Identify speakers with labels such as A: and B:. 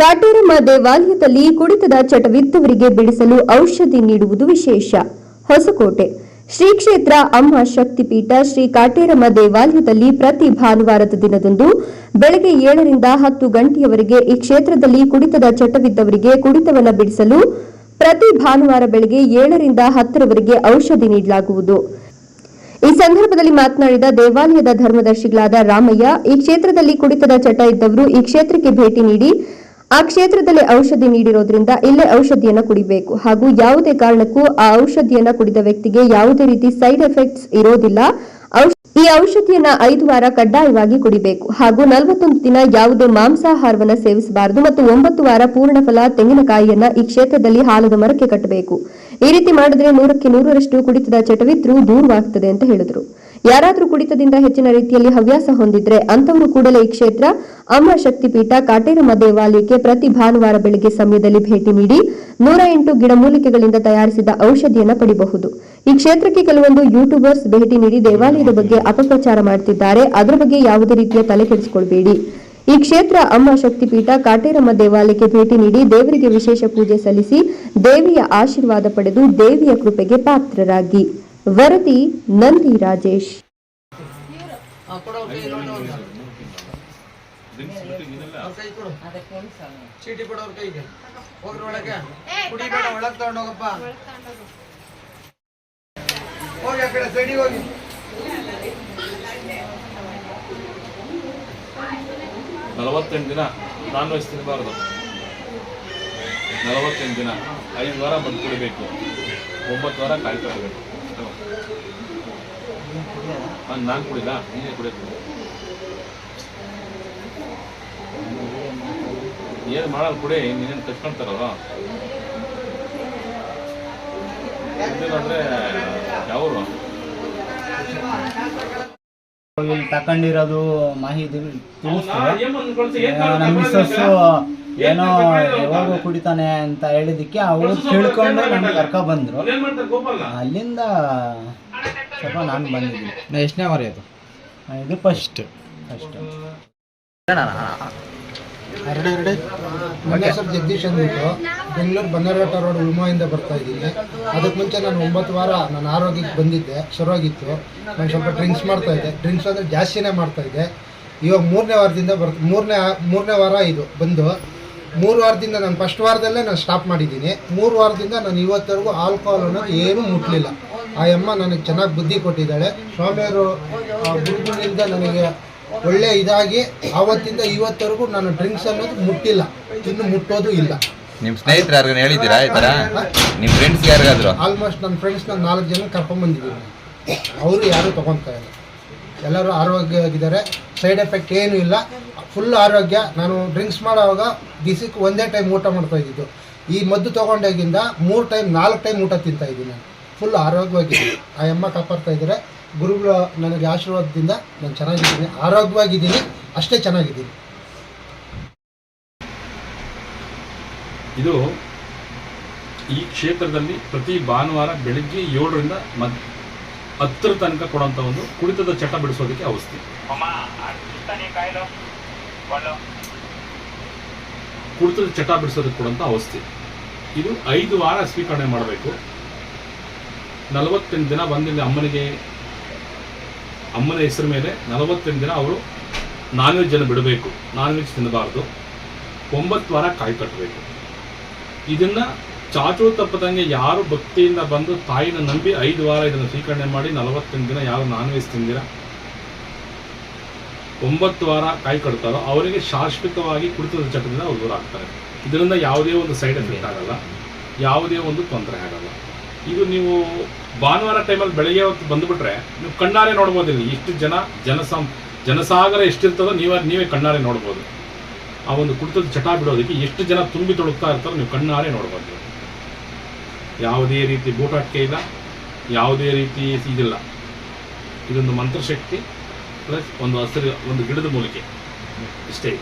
A: ಕಾಟೇರಮ್ಮ ದೇವಾಲಯದಲ್ಲಿ ಕುಡಿತದ ಚಟವಿದ್ದವರಿಗೆ ಬಿಡಿಸಲು ಔಷಧಿ ನೀಡುವುದು ವಿಶೇಷ. ಹೊಸಕೋಟೆ. ಶ್ರೀ ಕ್ಷೇತ್ರ ಅಮ್ಮ ಶಕ್ತಿಪೀಠ ಶ್ರೀ ಕಾಟೇರಮ್ಮ ದೇವಾಲಯದಲ್ಲಿ ಪ್ರತಿ ಭಾನುವಾರದ ದಿನದಂದು ಬೆಳಗ್ಗೆ ಏಳರಿಂದ ಹತ್ತು ಗಂಟೆಯವರೆಗೆ ಈ ಕ್ಷೇತ್ರದಲ್ಲಿ ಕುಡಿತದ ಚಟವಿದ್ದವರಿಗೆ ಕುಡಿತವನ್ನು ಬಿಡಿಸಲು ಪ್ರತಿ ಭಾನುವಾರ ಬೆಳಗ್ಗೆ ಏಳರಿಂದ ಹತ್ತರವರೆಗೆ ಔಷಧಿ ನೀಡಲಾಗುವುದು. ಈ ಸಂದರ್ಭದಲ್ಲಿ ಮಾತನಾಡಿದ ದೇವಾಲಯದ ಧರ್ಮದರ್ಶಿಗಳಾದ ರಾಮಯ್ಯ, ಈ ಕ್ಷೇತ್ರದಲ್ಲಿ ಕುಡಿತದ ಚಟ ಇದ್ದವರು ಈ ಕ್ಷೇತ್ರಕ್ಕೆ ಭೇಟಿ ನೀಡಿ ಆ ಕ್ಷೇತ್ರದಲ್ಲಿ ಔಷಧಿ ನೀಡಿರೋದ್ರಿಂದ ಇಲ್ಲೇ ಔಷಧಿಯನ್ನ ಕುಡಿಬೇಕು. ಹಾಗೂ ಯಾವುದೇ ಕಾರಣಕ್ಕೂ ಆ ಔಷಧಿಯನ್ನ ಕುಡಿದ ವ್ಯಕ್ತಿಗೆ ಯಾವುದೇ ರೀತಿ ಸೈಡ್ ಎಫೆಕ್ಟ್ಸ್ ಇರೋದಿಲ್ಲ. ಈ ಔಷಧಿಯನ್ನ ಐದು ವಾರ ಕಡ್ಡಾಯವಾಗಿ ಕುಡಿಬೇಕು. ಹಾಗೂ ನಲವತ್ತೊಂದು ದಿನ ಯಾವುದೇ ಮಾಂಸಾಹಾರವನ್ನ ಸೇವಿಸಬಾರದು ಮತ್ತು ಒಂಬತ್ತು ವಾರ ಪೂರ್ಣ ಫಲ ತೆಂಗಿನಕಾಯಿಯನ್ನ ಈ ಕ್ಷೇತ್ರದಲ್ಲಿ ಹಾಲದ ಮರಕ್ಕೆ ಕಟ್ಟಬೇಕು. ಈ ರೀತಿ ಮಾಡಿದ್ರೆ ನೂರಕ್ಕೆ ನೂರರಷ್ಟು ಕುಡಿತದ ಚಟವಿದ್ರೂ ದೂರವಾಗ್ತದೆ ಅಂತ ಹೇಳಿದ್ರು. ಯಾರಾದ್ರೂ ಕುಡಿತದಿಂದ ಹೆಚ್ಚಿನ ರೀತಿಯಲ್ಲಿ ಹವ್ಯಾಸ ಹೊಂದಿದ್ರೆ ಅಂತವರು ಕೂಡಲೇ ಈ ಕ್ಷೇತ್ರ ಅಮ್ಮ ಶಕ್ತಿಪೀಠ ಕಾಟೇರಮ್ಮ ದೇವಾಲಯಕ್ಕೆ ಪ್ರತಿ ಭಾನುವಾರ ಬೆಳಗ್ಗೆ ಸಮಯದಲ್ಲಿ ಭೇಟಿ ನೀಡಿ ನೂರ ಎಂಟು ಗಿಡಮೂಲಿಕೆಗಳಿಂದ ತಯಾರಿಸಿದ ಔಷಧಿಯನ್ನು ಪಡಿಬಹುದು. ಈ ಕ್ಷೇತ್ರಕ್ಕೆ ಕೆಲವೊಂದು ಯೂಟ್ಯೂಬರ್ಸ್ ಭೇಟಿ ನೀಡಿ ದೇವಾಲಯದ ಬಗ್ಗೆ ಅಪಪ್ರಚಾರ ಮಾಡುತ್ತಿದ್ದಾರೆ ಅದರ ಬಗ್ಗೆ ಯಾವುದೇ ರೀತಿಯ ತಲೆ ಕೆಡಿಸಿಕೊಳ್ಬೇಡಿ. ಈ ಕ್ಷೇತ್ರ ಅಮ್ಮ ಶಕ್ತಿಪೀಠ ಕಾಟೇರಮ್ಮ ದೇವಾಲಯಕ್ಕೆ ಭೇಟಿ ನೀಡಿ ದೇವರಿಗೆ ವಿಶೇಷ ಪೂಜೆ ಸಲ್ಲಿಸಿ ದೇವಿಯ ಆಶೀರ್ವಾದ ಪಡೆದು ದೇವಿಯ ಕೃಪೆಗೆ ಪಾತ್ರರಾಗಿ. ವರದಿ ನಂದಿ ರಾಜೇಶ್.
B: ಚೀಟಿ ಕೈಗೆ ಕುಡಿಬೇಡ ಹೋಗಿ ಹೋಗಿ
C: ನಲವತ್ತೆಂಟು ದಿನ ನಾನ್ ತಿನ್ನಬಾರ್ದು ನಲವತ್ತೆಂಟು ದಿನ ಐದು ವಾರ ಬಂದು ಕುಡಿಬೇಕು ಒಂಬತ್ತು ವಾರ ಕಾಯ್ಕೊಳ್ಬೇಕು ನಾನು ಕುಡಿಲ್ಲ ನೀನೇ ಕುಡಿಯೋದು ಏನು ಮಾಡಲ್ಲ ಕುಡಿ ನೀನೇನು ಕಚ್ಕೊಳ್ತಾರಲ್ಲ ಅಂದ್ರೆ ಯಾವರು?
D: ಇಲ್ಲಿ ತಕೊಂಡಿರೋದು ಮಾಹಿತಿ ತಿಳಿಸ್ತೇವೆ. ನಮ್ಮ ಮಿಸ್ಸಸ್ಸು ಏನೋ ಯಾವಾಗ ಕುಡಿತಾನೆ ಅಂತ ಹೇಳಿದಕ್ಕೆ ಅವರು ತಿಳ್ಕೊಂಡು ನಮ್ಗೆ ಕರ್ಕೊ ಬಂದ್ರು. ಅಲ್ಲಿಂದ ಸ್ವಲ್ಪ ನಾನು ಬಂದಿದ್ದೀನಿ.
E: ಎಷ್ಟನೇ ವಾರ ಅದು
D: ಇದು ಫಸ್ಟ್ ಫಸ್ಟ್
F: ಎರಡೆ ಎರಡೆ. ನನ್ನ ಹೆಸರು ಜಗದೀಶ್ ಅಂದ್ಬಿಟ್ಟು ಬೆಂಗಳೂರು ಬನ್ನರಘಟ್ಟ ರೋಡ್ ಉಳ್ಮಾಯಿಂದ ಬರ್ತಾ ಇದ್ದೀನಿ. ಅದಕ್ಕೆ ಮುಂಚೆ ನಾನು ಒಂಬತ್ತು ವಾರ ನನ್ನ ಆರೋಗ್ಯಕ್ಕೆ ಬಂದಿದ್ದೆ ಶುರುವಾಗಿತ್ತು. ನಾನು ಸ್ವಲ್ಪ ಡ್ರಿಂಕ್ಸ್ ಮಾಡ್ತಾ ಇದ್ದೆ. ಡ್ರಿಂಕ್ಸ್ ಅಂದರೆ ಜಾಸ್ತಿನೇ ಮಾಡ್ತಾ ಇದ್ದೆ. ಇವಾಗ ಮೂರನೇ ವಾರದಿಂದ ಬರ್ ಮೂರನೇ ಮೂರನೇ ವಾರ ಇದು ಬಂದು ಮೂರು ವಾರದಿಂದ ನಾನು ಫಸ್ಟ್ ವಾರದಲ್ಲೇ ನಾನು ಸ್ಟಾಪ್ ಮಾಡಿದ್ದೀನಿ. ಮೂರು ವಾರದಿಂದ ನಾನು ಇವತ್ತರೆಗೂ ಆಲ್ಕೋಹಾಲ್ ಅನ್ನೋದು ಏನೂ ಮುಟ್ಲಿಲ್ಲ. ಆ ಅಮ್ಮ ನನಗೆ ಚೆನ್ನಾಗಿ ಬುದ್ಧಿ ಕೊಟ್ಟಿದ್ದಾಳೆ. ಸ್ವಾಮಿಯವರು ಆ ಗುರುಗಳಿಂದ ನನಗೆ ಒಳ್ಳೆ ಇದಾಗಿ ಆವತ್ತಿಂದ ಇವತ್ತವರೆಗೂ ನಾನು ಡ್ರಿಂಕ್ಸ್ ಅನ್ನೋದು ಮುಟ್ಟಿಲ್ಲ. ಇನ್ನು ಮುಟ್ಟೋದು ಇಲ್ಲ.
E: ನಿಮ್ ಸ್ನೇಹಿತರು ಯಾರಿಗಾನ ಹೇಳಿದ್ದೀರಾ ಈ ತರ ನಿಮ್ ಫ್ರೆಂಡ್ಸ್ ಯಾರಿಗಾದ್ರು?
F: ಆಲ್ಮೋಸ್ಟ್ ನನ್ನ ಫ್ರೆಂಡ್ಸ್ನ ನಾಲ್ಕು ಜನ ಕರ್ಕೊಂಬಂದಿದ್ದೀನಿ ಅವರು ಯಾರೂ ತೊಗೊತಾ ಇಲ್ಲ. ಎಲ್ಲರೂ ಆರೋಗ್ಯವಾಗಿದ್ದಾರೆ. ಸೈಡ್ ಎಫೆಕ್ಟ್ ಏನೂ ಇಲ್ಲ. ಫುಲ್ ಆರೋಗ್ಯ. ನಾನು ಡ್ರಿಂಕ್ಸ್ ಮಾಡೋವಾಗ ದಿಸಕ್ಕೆ ಒಂದೇ ಟೈಮ್ ಊಟ ಮಾಡ್ತಾ ಇದ್ದಿದ್ದು. ಈ ಮದ್ದು ತೊಗೊಂಡಾಗಿಂದ ಮೂರು ಟೈಮ್ ನಾಲ್ಕು ಟೈಮ್ ಊಟ ತಿಂತಾ ಇದ್ದೀನಿ. ನಾನು ಫುಲ್ ಆರೋಗ್ಯವಾಗಿದ್ದೀನಿ. ಆ ಅಮ್ಮ ಕಾಪಾಡ್ತಾ ಇದ್ದಾರೆ. ಗುರುಗಳು ನನಗೆ ಆಶೀರ್ವಾದದಿಂದ ನಾನು ಚೆನ್ನಾಗಿದ್ದೀನಿ ಆರೋಗ್ಯವಾಗಿದ್ದೀನಿ ಅಷ್ಟೇ ಚೆನ್ನಾಗಿದ್ದೀನಿ.
C: ಇದು ಈ ಕ್ಷೇತ್ರದಲ್ಲಿ ಪ್ರತಿ ಭಾನುವಾರ ಬೆಳಿಗ್ಗೆ ಏಳರಿಂದ ಮದ್ ಹತ್ತರ ತನಕ ಕೊಡುವಂಥ ಒಂದು ಕುಡಿತದ ಚಟ ಬಿಡಿಸೋದಕ್ಕೆ ಔಷಧಿ. ಕುಡಿತದ ಚಟ ಬಿಡಿಸೋದಕ್ಕೆ ಕೊಡುವಂಥ ಔಷಧಿ. ಇದು ಐದು ವಾರ ಸ್ವೀಕರಣೆ ಮಾಡಬೇಕು. ನಲವತ್ತೆಂಟು ದಿನ ಬಂದಿಲ್ಲ ಅಮ್ಮನಿಗೆ ಅಮ್ಮನ ಹೆಸರು ಮೇಲೆ ನಲವತ್ತೆಂಟು ದಿನ ಅವರು ನಾನ್ ವೆಜ್ ಅನ್ನು ಬಿಡಬೇಕು. ನಾನ್ ವೆಜ್ ತಿನ್ನಬಾರ್ದು. ಒಂಬತ್ತು ವಾರ ಕಾಯಿ ಕಟ್ಟಬೇಕು. ಇದನ್ನ ಚಾಚು ತಪ್ಪದಂಗೆ ಯಾರು ಭಕ್ತಿಯಿಂದ ಬಂದು ತಾಯಿನ ನಂಬಿ ಐದು ವಾರ ಇದನ್ನು ಸ್ವೀಕರಣೆ ಮಾಡಿ ನಲವತ್ತೆಂಟು ದಿನ ಯಾರು ನಾನ್ ವೆಜ್ ತಿಂದಿರ? ಒಂಬತ್ತು ವಾರ ಕಾಯಿ ಕಟ್ತಾರೋ ಅವರಿಗೆ ಶಾಶ್ವತವಾಗಿ ಕುಡಿತದ ಚಟದಿಂದ ಅವ್ರು ದೂರ ಆಗ್ತಾರೆ. ಇದರಿಂದ ಯಾವುದೇ ಒಂದು ಸೈಡ್ ಎಫೆಕ್ಟ್ ಆಗಲ್ಲ. ಯಾವುದೇ ಒಂದು ತೊಂದರೆ ಆಗಲ್ಲ. ಇದು ನೀವು ಭಾನುವಾರ ಟೈಮಲ್ಲಿ ಬೆಳಗ್ಗೆ ಹೊತ್ತು ಬಂದುಬಿಟ್ರೆ ನೀವು ಕಣ್ಣಾರೆ ನೋಡ್ಬೋದು ಇಲ್ಲಿ ಇಷ್ಟು ಜನ ಜನಸಂ, ಜನಸಾಗರ ಎಷ್ಟಿರ್ತದೋ ನೀವೇ ನೀವೇ ಕಣ್ಣಾರೆ ನೋಡ್ಬೋದು. ಆ ಒಂದು ಕುಡಿತದ ಚಟ ಬಿಡೋದಕ್ಕೆ ಎಷ್ಟು ಜನ ತುಂಬಿ ತೊಡಗ್ತಾ ಇರ್ತಾರೋ ನೀವು ಕಣ್ಣಾರೆ ನೋಡ್ಬೋದು. ಯಾವುದೇ ರೀತಿ ಬೂಟಾಟಿಕೆ ಇಲ್ಲ, ಯಾವುದೇ ರೀತಿ ಇದಿಲ್ಲ. ಇದೊಂದು ಮಂತ್ರಶಕ್ತಿ ಪ್ಲಸ್ ಒಂದು ಹಸಿರು, ಒಂದು ಗಿಡದ ಮೂಲಿಕೆ. ಇಷ್ಟೇ